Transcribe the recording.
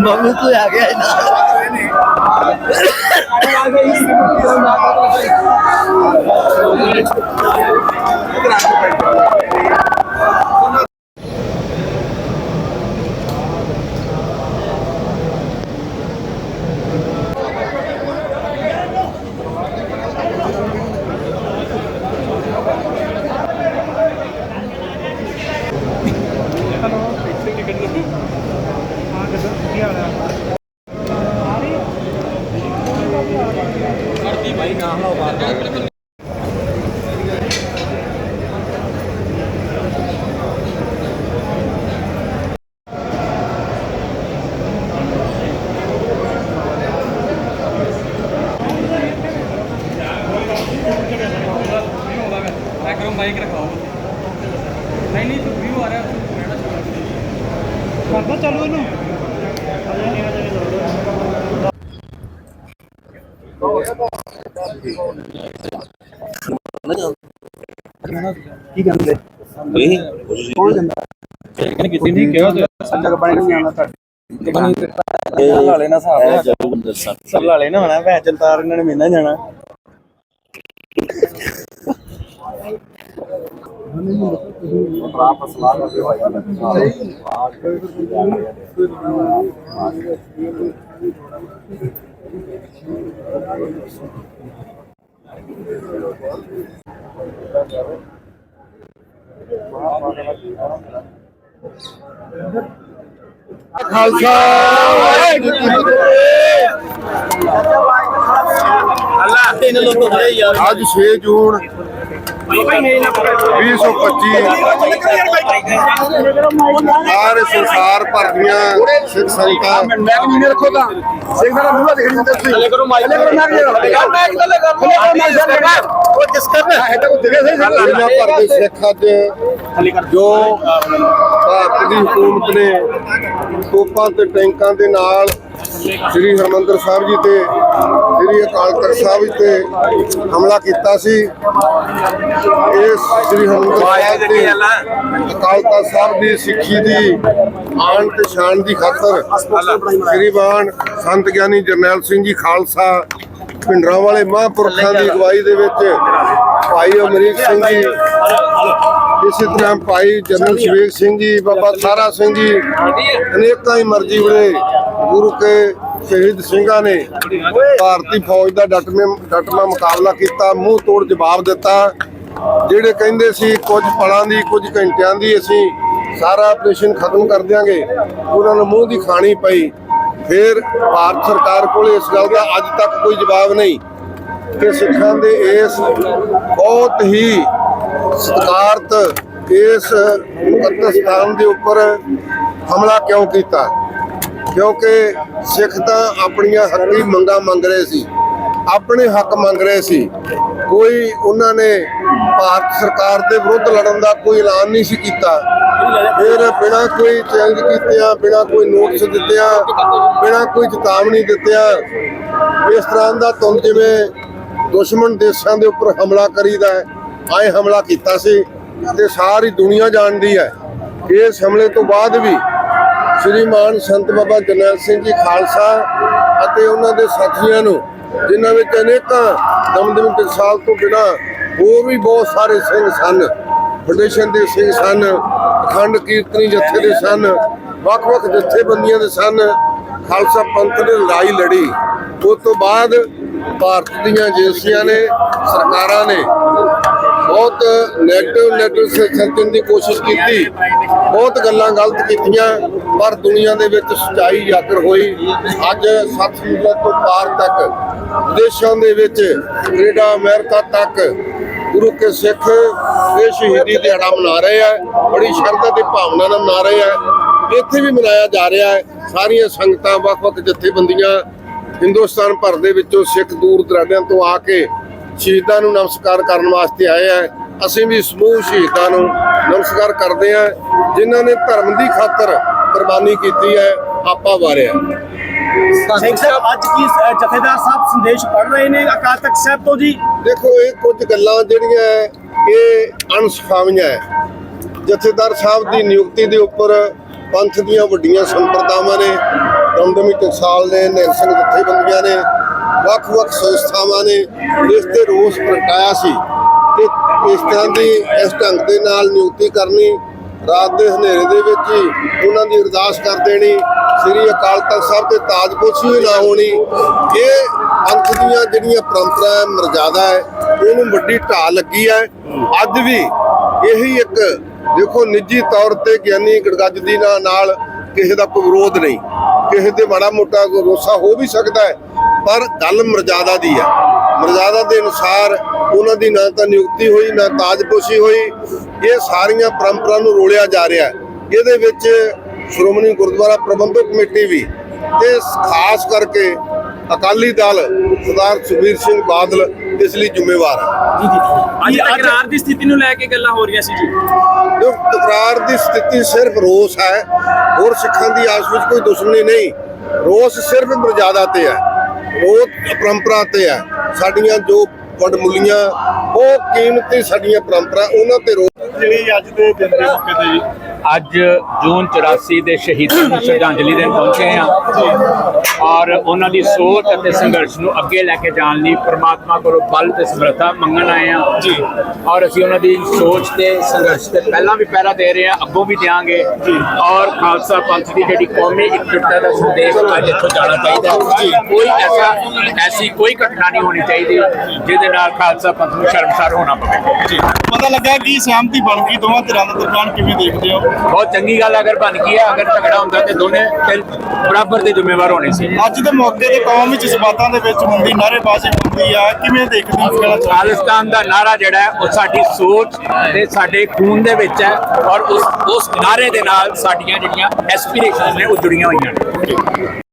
Mummy ਤੂੰ ਆ ਗਿਆ ਨਾਲ बैकग्राउंड ਕੀ ਕਹਿੰਦੇ ਇਹ ਕੋਸ਼ਿਸ਼ ਕੋਈ ਜਾਂਦਾ ਕਹਿੰਦੇ ਕਿਸੇ ਨੇ ਕਿਹਾ ਤੇ ਸੱਚਾ ਬਣ ਕੇ ਆਣਾ ਤੁਹਾਡੇ ਬਣੀ ਹਲਾਲੇ ਨਾ ਹਿਸਾਬ ਜਰੂਰ ਸਭ ਹਲਾਲੇ ਨਾ ਹੋਣਾ ਭੈ ਚਲਤਾਰ ਇਹਨਾਂ ਨੇ ਮਿਲਣਾ ਜਾਣਾ ਪ੍ਰਾਪ ਸਲਾਹ ਕਰਦੇ ਭਾਈ ਆਹ ਖਾਲਸਾ ਵਾਹਿਗੁਰੂ ਜੀ ਕੀ ਫਤਿਹ ਅੱਲਾਹ ਤਿੰਨ ਲੋਕ ਹੁੰਦੇ ਯਾਰ ਅੱਜ 6 ਜੂਨ 2025 ਸਾਰੇ ਸੰਸਾਰ ਭਰ ਦੀਆਂ ਸਿੱਖ ਸੰਗਤਾਂ। ਮੈਂ ਵੀ ਨਹੀਂ ਰੱਖੋ ਤਾਂ ਸਿੰਘ ਦਾ ਮੂੰਹ ਦਿਖ ਨਹੀਂ ਤੁਸੀਂ ਹਲੇ ਕਰੋ ਮਾਈਕ ਹਲੇ ਕਰੋ ਨਾ ਯਾਰ ਮੈਂ ਇੱਕ ਗੱਲ ਕਰਨਾ ਉਹ ਕਿਸ ਕਰਨਾ ਹੈ ਤਾਂ ਕੋਈ ਦਿਖੇ ਸਹੀ ਦੁਨੀਆ ਭਰ ਦੇ ਸਿੱਖ ਅੱਜ ਜੋ ਭਾਰਤ ਦੀ ਹਕੂਮਤ ਨੇ ਤੋਪਾਂ ਤੇ ਟੈਂਕਾਂ ਦੇ ਨਾਲ ਸ੍ਰੀ ਹਰਮੰਦਰ ਸਾਹਿਬ ਜੀ ਤੇ ਸ੍ਰੀ ਅਕਾਲ ਤਖਤ ਸਾਹਿਬ ਜੀ ਤੇ ਹਮਲਾ ਕੀਤਾ ਸੀ। ਇਸ ਸ੍ਰੀ ਹਰਮੰਦਰ ਸਾਹਿਬ ਤੇ ਅਕਾਲ ਤਖਤ ਸਾਹਿਬ ਦੀ ਸਿੱਖੀ ਦੀ ਆਨ ਤੇ ਸ਼ਾਨ ਦੀ ਖਾਤਰ ਸ੍ਰੀ ਬਾਣ ਸੰਤ ਗਿਆਨੀ ਜਰਨੈਲ ਸਿੰਘ ਜੀ ਖਾਲਸਾ ਪਿੰਡਰਾਂ ਵਾਲੇ ਮਹਾਂਪੁਰਖਾਂ ਦੀ ਅਗਵਾਈ ਦੇ ਵਿੱਚ ਭਾਈ ਅਮਰੀਕ ਸਿੰਘ ਜੀ ਇਸੇ ਤਰ੍ਹਾਂ ਭਾਈ ਜਨਰਲ ਸ਼ਵੇਕ ਸਿੰਘ ਜੀ ਬਾਬਾ ਸਾਰਾ ਸਿੰਘ ਜੀ ਅਨੇਕਾਂ ਹੀ ਮਰਜ਼ੀ ਵਰੇ ਗੁਰੂ ਕੇ ਸ਼ਹੀਦ ਸਿੰਘਾਂ ਨੇ ਭਾਰਤੀ ਫੌਜ ਦਾ ਡਟਵੇਂ ਡਟਮਾ ਮੁਕਾਬਲਾ ਕੀਤਾ, ਮੂੰਹ ਤੋੜ ਜਵਾਬ ਦਿੱਤਾ। ਜਿਹੜੇ ਕਹਿੰਦੇ ਸੀ ਕੁਝ ਪਲਾਂ ਦੀ, ਕੁਝ ਘੰਟਿਆਂ ਦੀ ਅਸੀਂ ਸਾਰਾ ਆਪਰੇਸ਼ਨ ਖਤਮ ਕਰ ਦਿਆਂਗੇ, ਉਹਨਾਂ ਨੂੰ ਮੂੰਹ ਦੀ ਖਾਣੀ ਪਈ। ਫਿਰ ਭਾਰਤ ਸਰਕਾਰ ਕੋਲ ਇਸ ਗੱਲ ਦਾ ਅੱਜ ਤੱਕ ਕੋਈ ਜਵਾਬ ਨਹੀਂ ਕਿ ਸਿੱਖਾਂ ਦੇ ਇਸ ਬਹੁਤ ਹੀ ਸਤਿਕਾਰਤ ਇਸ ਮੁਕੱਦਸ ਸਥਾਨ ਦੇ ਉੱਪਰ ਹਮਲਾ ਕਿਉਂ ਕੀਤਾ। ਕਿਉਂਕਿ ਸਿੱਖ ਤਾਂ ਆਪਣੀਆਂ ਹੱਕੀ ਮੰਗਾਂ ਮੰਗ ਰਹੇ ਸੀ, ਆਪਣੇ ਹੱਕ ਮੰਗ ਰਹੇ ਸੀ। ਕੋਈ ਉਹਨਾਂ ਨੇ ਭਾਰਤ ਸਰਕਾਰ ਦੇ ਵਿਰੁੱਧ ਲੜਨ ਦਾ ਕੋਈ ਐਲਾਨ ਨਹੀਂ ਸੀ ਕੀਤਾ। ਫਿਰ ਬਿਨਾਂ ਕੋਈ ਚੈਲੰਜ ਕੀਤਿਆਂ, ਬਿਨਾਂ ਕੋਈ ਨੋਟਿਸ ਦਿੱਤਿਆਂ, ਬਿਨਾਂ ਕੋਈ ਚੇਤਾਵਨੀ ਦਿੱਤਿਆਂ, ਇਸ ਤਰ੍ਹਾਂ ਦਾ ਤੁੰਦ ਜਿਵੇਂ ਦੁਸ਼ਮਣ ਦੇਸ਼ਾਂ ਦੇ ਉੱਪਰ ਹਮਲਾ ਕਰੀਦਾ ਹੈ, ਆਏ ਹਮਲਾ ਕੀਤਾ ਸੀ ਤੇ ਸਾਰੀ ਦੁਨੀਆ ਜਾਣਦੀ ਹੈ। ਇਸ ਹਮਲੇ ਤੋਂ ਬਾਅਦ ਵੀ ਸ਼੍ਰੀਮਾਨ ਸੰਤ ਬਾਬਾ ਜਰਨੈਲ ਸਿੰਘ ਜੀ ਖਾਲਸਾ ਅਤੇ ਉਹਨਾਂ ਦੇ ਸਾਥੀਆਂ ਨੂੰ, ਜਿਨ੍ਹਾਂ ਵਿੱਚ ਅਨੇਕਾਂ ਦਮਦਮ ਟਕਸਾਲ ਤੋਂ ਬਿਨਾਂ ਹੋਰ ਵੀ ਬਹੁਤ ਸਾਰੇ ਸਿੰਘ ਸਨ। ਫਾਊਂਡੇਸ਼ਨ ਦੇ ਸਿੰਘ ਸਨ, ਅਖੰਡ ਕੀਰਤਨੀ ਜਥੇ ਦੇ ਸਨ, ਵੱਖ-ਵੱਖ ਜਥੇਬੰਦੀਆਂ ਦੇ ਸਨ, ਖਾਲਸਾ ਪੰਥ ਨੇ ਲੜਾਈ ਲੜੀ। ਉਸ ਤੋਂ ਬਾਅਦ ਭਾਰਤ ਦੀਆਂ ਏਜੰਸੀਆਂ ਨੇ, ਸਰਕਾਰਾਂ ਨੇ ਬਹੁਤ ਨੈਗੇਟਿਵ ਨੈਗੇਟਿਵ ਸਰਚਨ ਦੀ ਕੋਸ਼ਿਸ਼ ਕੀਤੀ। ਬਹੁਤ ਗੱਲਾਂ ਗਲਤ ਕੀਤੀਆਂ, ਪਰ ਦੁਨੀਆ ਦੇ ਵਿੱਚ ਸਚਾਈ ਜਾਗਰ ਹੋਈ। ਅੱਜ ਸੱਤਵੀਂ ਤੋਂ ਪਾਰ ਤੱਕ ਦੇਸ਼ਾਂ ਦੇ ਵਿੱਚ ਕੈਨੇਡਾ, ਅਮਰੀਕਾ ਤੱਕ ਗੁਰੂ ਕੇ ਸਿੱਖ ਇਹ ਸ਼ਹੀਦੀ ਦਿਹਾੜਾ ਮਨਾ ਰਹੇ ਆ, ਬੜੀ ਸ਼ਰਧਾ ਤੇ ਭਾਵਨਾ ਨਾਲ ਮਨਾ ਰਹੇ ਆ। ਇੱਥੇ ਵੀ ਮਨਾਇਆ ਜਾ ਰਿਹਾ ਹੈ। ਸਾਰੀਆਂ ਸੰਗਤਾਂ, ਵੱਖ-ਵੱਖ ਜਥੇਬੰਦੀਆਂ ਹਿੰਦੁਸਤਾਨ ਭਰ ਦੇ ਵਿੱਚੋਂ ਸਿੱਖ ਦੂਰ ਦਰਾਡਿਆਂ ਤੋਂ ਆ ਕੇ ਸ਼ਹੀਦਾਂ ਨੂੰ ਨਮਸਕਾਰ ਕਰਨ ਵਾਸਤੇ ਆਏ ਆ। ਅਸੀਂ ਵੀ ਸਮੂਹ ਸ਼ਹੀਦਾਂ ਨੂੰ ਨਮਸਕਾਰ ਕਰਦੇ ਆ ਜਿਨ੍ਹਾਂ ਨੇ ਧਰਮ ਦੀ ਖਾਤਰ ਕੁਰਬਾਨੀ ਕੀਤੀ ਹੈ ਆਪਾ ਵਾਰਿਆ। ਸਿੰਘ ਸਾਹਿਬ ਅੱਜ ਕੀ ਜਥੇਦਾਰ ਸਾਹਿਬ ਸੰਦੇਸ਼ ਪੜ ਰਹੇ ਨੇ ਅਕਾਲ ਤਖਤ ਸਾਹਿਬ ਤੋਂ ਜੀ? ਦੇਖੋ ਇਹ ਕੁਝ ਗੱਲਾਂ ਜਿਹੜੀਆਂ ਹੈ, ਇਹ ਅਣਸੁਖਾਵੀਆਂ ਹੈ। ਜਥੇਦਾਰ ਸਾਹਿਬ ਦੀ ਨਿਯੁਕਤੀ ਦੇ ਉੱਪਰ ਪੰਥ ਦੀਆਂ ਵੱਡੀਆਂ ਸੰਪਰਦਾਵਾਂ ਨੇ ਦਮਦਮੀ ਟਕਸਾਲ ਨੇ ਨਿਹੰਗ ਸਿੰਘ ਜਥੇਬੰਦੀਆਂ ਨੇ ਵੱਖ-ਵੱਖ ਸੰਸਥਾਵਾਂ ਨੇ ਇਸ ਤੇ ਰੋਸ ਪ੍ਰਗਟਾਇਆ ਸੀ। ਤੇ ਇਸ ਤਰ੍ਹਾਂ ਦੀ ਇਸ ਢੰਗ ਦੇ ਨਾਲ ਨਿਯੁਕਤੀ ਕਰਨੀ, ਰਾਤ ਦੇ ਹਨੇਰੇ ਦੇ ਵਿੱਚ ਹੀ ਉਹਨਾਂ ਦੀ ਅਰਦਾਸ ਕਰ ਦੇਣੀ, ਸ੍ਰੀ ਅਕਾਲ ਤਖਤ ਸਾਹਿਬ ਤੇ ਤਾਜਪੋਸ਼ੀ ਵੀ ਨਾ ਹੋਣੀ, ਇਹ ਪੰਥ ਦੀਆਂ ਜਿਹੜੀਆਂ ਪਰੰਪਰਾ ਹੈ ਮਰਜ਼ਾਦਾ ਹੈ, ਉਹਨੂੰ ਵੱਡੀ ਢਾਹ ਲੱਗੀ ਹੈ। ਅੱਜ ਵੀ ਇਹੀ ਇੱਕ ਦੇਖੋ ਨਿੱਜੀ ਤੌਰ ਤੇ ਗਿਆਨੀ ਗੜਗੱਜਦੀ ਨਾਲ ਨਾਲ ਕਿਸੇ ਦਾ ਕੋਈ ਵਿਰੋਧ ਨਹੀਂ, ਕਿਸੇ ਤੇ ਮਾੜਾ ਮੋਟਾ ਕੋਈ ਰੋਸਾ ਹੋ ਵੀ ਸਕਦਾ ਹੈ, ਪਰ ਗੱਲ ਮਰਜ਼ਾਦਾ ਦੀ ਹੈ। ਮਰਜ਼ਾਦਾ ਦੇ ਅਨੁਸਾਰ ਉਹਨਾਂ ਦੀ ਨਾ ਤਾਂ ਨਿਯੁਕਤੀ ਹੋਈ ਨਾ ਤਾਜਪੋਸ਼ੀ ਹੋਈ। ਇਹ ਸਾਰੀਆਂ ਪਰੰਪਰਾ ਨੂੰ ਰੋਲਿਆ ਜਾ ਰਿਹਾ ਹੈ। ਇਹਦੇ ਵਿੱਚ ਸ਼੍ਰੋਮਣੀ ਗੁਰਦੁਆਰਾ ਪ੍ਰਬੰਧਕ ਕਮੇਟੀ ਵੀ ਤੇ ਖਾਸ ਕਰਕੇ ਅਕਾਲੀ ਦਲ ਸਰਦਾਰ ਸੁਖਬੀਰ ਸਿੰਘ ਬਾਦਲ ਇਸ ਲਈ ਜ਼ਿੰਮੇਵਾਰ ਹੈ। ਅੱਜ ਤਕਰਾਰ ਦੀ ਸਥਿਤੀ ਨੂੰ ਲੈ ਕੇ ਗੱਲਾਂ ਹੋ ਰਹੀਆਂ ਸੀ ਜੀ। ਜੋ ਤਕਰਾਰ ਦੀ ਸਥਿਤੀ ਸਿਰਫ ਰੋਸ ਹੈ। ਹੋਰ ਸਿੱਖਾਂ ਦੀ ਆਸ ਵਿੱਚ ਕੋਈ ਦੁਸ਼ਮਣੀ ਨਹੀਂ। ਰੋਸ ਸਿਰਫ ਮਰਜ਼ਾਦਾ ਤੇ ਹੈ। ਰੋਸ ਪਰੰਪਰਾ ਤੇ ਹੈ। ਸਾਡੀਆਂ ਜੋ ਵਡਮੁੱਲੀਆਂ ਉਹ ਕੀਮਤੀ ਸਾਡੀਆਂ ਪਰੰਪਰਾ ਉਹਨਾਂ ਤੇ ਰੋਸ ਜਿਹੜੀ ਅੱਜ ਦੇ ਦਿਨ ਦੇ ਮੌਕੇ ਤੇ ਜੀ। ਅੱਜ ਜੂਨ 84 ਦੇ ਸ਼ਹੀਦਾਂ ਨੂੰ ਸ਼ਰਧਾਂਜਲੀ ਦੇਣ ਪਹੁੰਚੇ ਹਾਂ ਔਰ ਉਹਨਾਂ ਦੀ ਸੋਚ ਅਤੇ ਸੰਘਰਸ਼ ਨੂੰ ਅੱਗੇ ਲੈ ਕੇ ਜਾਣ ਲਈ ਪ੍ਰਮਾਤਮਾ ਕੋਲੋਂ ਬਲ ਤੇ ਸਮਰੱਥਾ ਮੰਗਣ ਆਏ ਹਾਂ। ਜੀ। ਔਰ ਅਸੀਂ ਉਹਨਾਂ ਦੀ ਸੋਚ ਤੇ ਸੰਘਰਸ਼ ਤੇ ਪਹਿਲਾਂ ਵੀ ਪਹਿਰਾ ਦੇ ਰਹੇ ਹਾਂ ਅੱਗੋਂ ਵੀ ਦਿਆਂਗੇ। ਔਰ ਖਾਲਸਾ ਪੰਥ ਦੀ ਜਿਹੜੀ ਕੌਮੀ ਇਕਜੁੱਟਤਾ ਦਾ ਸੰਦੇਸ਼ ਅੱਜ ਇੱਥੋਂ ਜਾਣਾ ਚਾਹੀਦਾ। ਕੋਈ ਐਸਾ ਐਸੀ ਕੋਈ ਘਟਨਾ ਨਹੀਂ ਹੋਣੀ ਚਾਹੀਦੀ ਜਿਹਦੇ ਨਾਲ ਖਾਲਸਾ ਪੰਥ ਨੂੰ ਸ਼ਰਮਸਾਰ ਹੋਣਾ ਪਵੇ। ਜੀ। ਪਤਾ ਲੱਗਾ ਕਿ ਸਹਿਮਤੀ ਬਣ ਗਈ ਦੋਵਾਂ ਧਿਰਾਂ ਦੇ ਦਰਮਿਆਨ ਕਿਵੇਂ ਦੇਖਦੇ ਹੋ? ਬਹੁਤ ਚੰਗੀ ਗੱਲ ਹੈ ਅਗਰ ਬਣ ਗਈ ਹੈ ਅਗਰ ਝਗੜਾ ਹੁੰਦਾ ਤੇ ਦੋਨੇ ਫਿਰ ਬਰਾਬਰ ਦੇ ਜ਼ਿੰਮੇਵਾਰ ਹੋਣੇ ਸੀ। ਅੱਜ ਦੇ ਮੌਕੇ ਤੇ ਕੌਮ ਵਿੱਚ ਜਜ਼ਬਾਤਾਂ ਦੇ ਵਿੱਚ ਹੁੰਦੀ ਨਾਅਰੇਬਾਜ਼ੀ ਹੁੰਦੀ ਆ ਕਿਵੇਂ ਦੇਖਦੇ ਹੋ ਇਸ? ਖਾਲਿਸਤਾਨ ਦਾ ਨਾਰਾ ਜਿਹੜਾ ਹੈ ਉਹ ਸਾਡੀ ਸੋਚ ਤੇ ਸਾਡੇ ਖੂਨ ਦੇ ਵਿੱਚ ਹੈ ਔਰ ਉਸ ਉਸ ਨਾਰੇ ਦੇ ਨਾਲ ਸਾਡੀਆਂ ਜਿਹੜੀਆਂ ਐਸਪੀਰੇਸ਼ਨਸ ਨੇ ਉਹ ਜੁੜੀਆਂ ਹੋਈਆਂ ਨੇ।